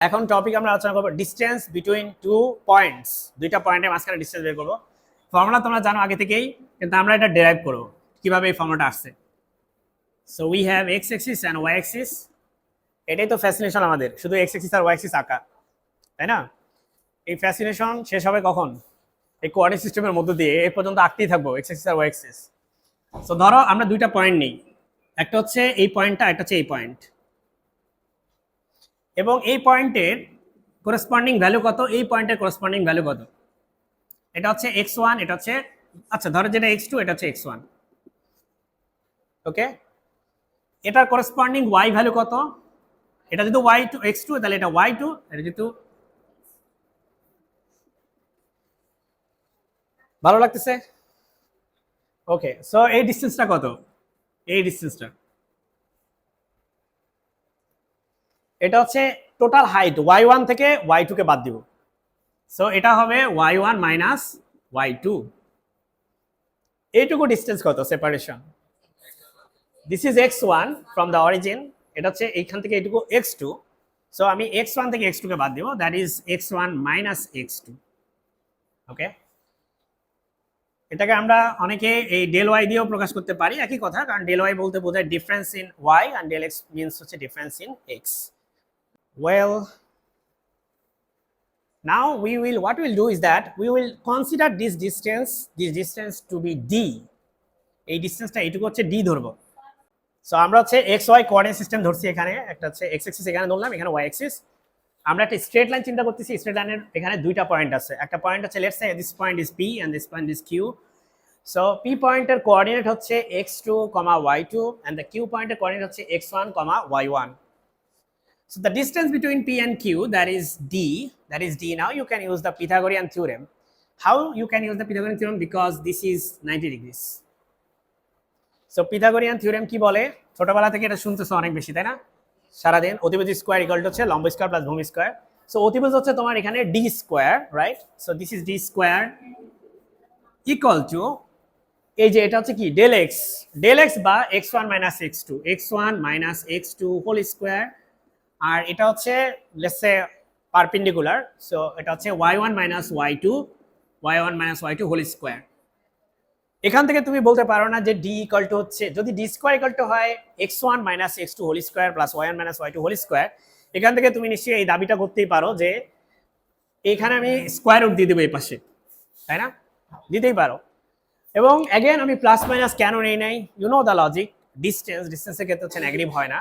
এখন টপিক আমরা আলোচনা করব ডিস্টেন্স বিটুইন টু পয়েন্টস দুইটা পয়েন্টের মাঝখানে ডিস্টেন্স বের করব। ফর্মুলা তোমরা জানো আগে থেকেই, কিন্তু আমরা এটা ডেরাইভ করব, কীভাবে এই ফর্মুলাটা আসছে। So we have X axis and Y axis এটাই তো ফ্যাসিনেশন আমাদের, শুধু এক্স এক্সিস আর ওয়াই এক্সিস আঁকা, তাই না? এই ফ্যাসিনেশন শেষ হবে কখন? এই কোঅর্ডিনেট সিস্টেমের মধ্য দিয়ে এই পর্যন্ত আঁকতেই থাকব এক্স এক্সিস আর ওয়াই এক্সিস সো ধরো আমরা দুইটা পয়েন্ট নিই। একটা হচ্ছে এই পয়েন্টটা একটা হচ্ছে এই পয়েন্ট এবং এই পয়েন্টের করেসপন্ডিং ভ্যালু কত? এই পয়েন্টের করেসপন্ডিং ভ্যালু কত? এটা হচ্ছে এক্স ওয়ান এটা হচ্ছে আচ্ছা ধরো যেটা এক্স টু এটা হচ্ছে এক্স ওয়ান ওকে এটার করেসপন্ডিং ওয়াই ভ্যালু কত? এটা যদি ওয়াই টু এক্স টু তাহলে এটা ওয়াই টু এটা যেহেতু ভালো লাগতেছে? ওকে সো এই ডিস্টেন্সটা কত? এই ডিস্টেন্সটা এটা হচ্ছে টোটাল হাইট ওয়াই ওয়ান থেকে ওয়াই টু কে বাদ দিব। সো এটা হবে Y one minus Y two এইটুকু ডিস্টেন্স কত? Separation this is X one from the origin এটা হচ্ছে এইখান থেকে এইটুকু এক্স টু সো আমি এক্স ওয়ান থেকে এক্স টুকে বাদ দিব। That is X one minus X two okay এটাকে আমরা অনেকে এই ডেল ওয়াই দিয়েও প্রকাশ করতে পারি। একই কথা, কারণ ডেল ওয়াই বলতে বোঝায় difference in Y and del X means হচ্ছে difference in X well, now we will, what we'll do is that we will consider this distance this distance to be d. এই ডিস্টেন্সটা এইটুকু হচ্ছে d ধরবো। So আমরা হচ্ছে x Y coordinate system ধরছি এখানে। একটা হচ্ছে এক্স এক্সিস এখানে ধরলাম, এখানে ওয়াই এক্সিস আমরা একটা স্ট্রেট লাইন চিন্তা করতেছি স্ট্রেট লাইনের এখানে দুইটা পয়েন্ট আছে। একটা পয়েন্ট হচ্ছে let's this point is P and this point is Q so P পয়েন্টের কোঅর্ডিনেট হচ্ছে X two comma Y two and the Q পয়েন্টের কোঅর্ডিনেট হচ্ছে X one comma Y one So the distance between P and Q, that is D, that is D now, you can use the Pythagorean theorem. How you can use the Pythagorean theorem? Because this is 90 degrees. So Pythagorean theorem কি বলে ছোটবেলা থেকে এটা শুনতেছো অনেক বেশি তাই না সারাদিন অতিভুজ স্কোয়ার ইকাল হচ্ছে লম্ব স্কোয়ার প্লাস ভূমি স্কোয়ার সো অতিভুজ হচ্ছে তোমার এখানে d square right so this is d square equal to এই যে এটা হচ্ছে কি ডেল এক্স ডেল এক্স বা x one minus x two x one minus x two whole square আর এটা হচ্ছে লেটসে পারপেন্ডিকুলার সো এটা হচ্ছে y one minus y two y one minus y two whole square এখান থেকে তুমি বলতে পারো না যে ডি ইকাল টু হচ্ছে, যদি ডি স্কোয়ার ইকাল টু হয় x one minus x two whole square plus y one minus y two whole square এখান থেকে তুমি নিশ্চয়ই এই দাবিটা করতেই পারো যে এখানে আমি স্কোয়ার রুট দিয়ে দেবো এই পাশে, তাই না? দিতেই পারো। এবং অ্যাগেন আমি প্লাস মাইনাস কেন নেই নাই? You know the logic distance ডিস্টেন্সের ক্ষেত্রে হচ্ছে নেগেটিভ হয় না।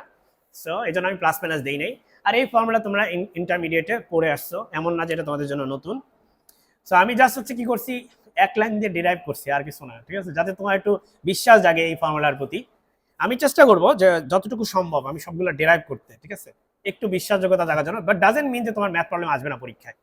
সো এই জন্য আমি প্লাস মাইনাস দিই নাই। আর এই ফর্মুলা তোমরা ইন্টারমিডিয়েটে পড়ে আসছো। এমন না যেটা তোমাদের জন্য নতুন। সো আমি জাস্ট হচ্ছে কি করছি, এক লাইন দিয়ে ডিরাইভ করছি, আর কিছু না, ঠিক আছে? যাতে তোমার একটু বিশ্বাস জাগে এই ফর্মুলার প্রতি। আমি চেষ্টা করব যে যতটুকু সম্ভব আমি সবগুলো ডিরাইভ করতে, ঠিক আছে? একটু বিশ্বাসযোগ্যতা জাগার জন্য বাট ডাজেন্ট মিন যে তোমার ম্যাথ প্রবলেম আসবে না পরীক্ষায়।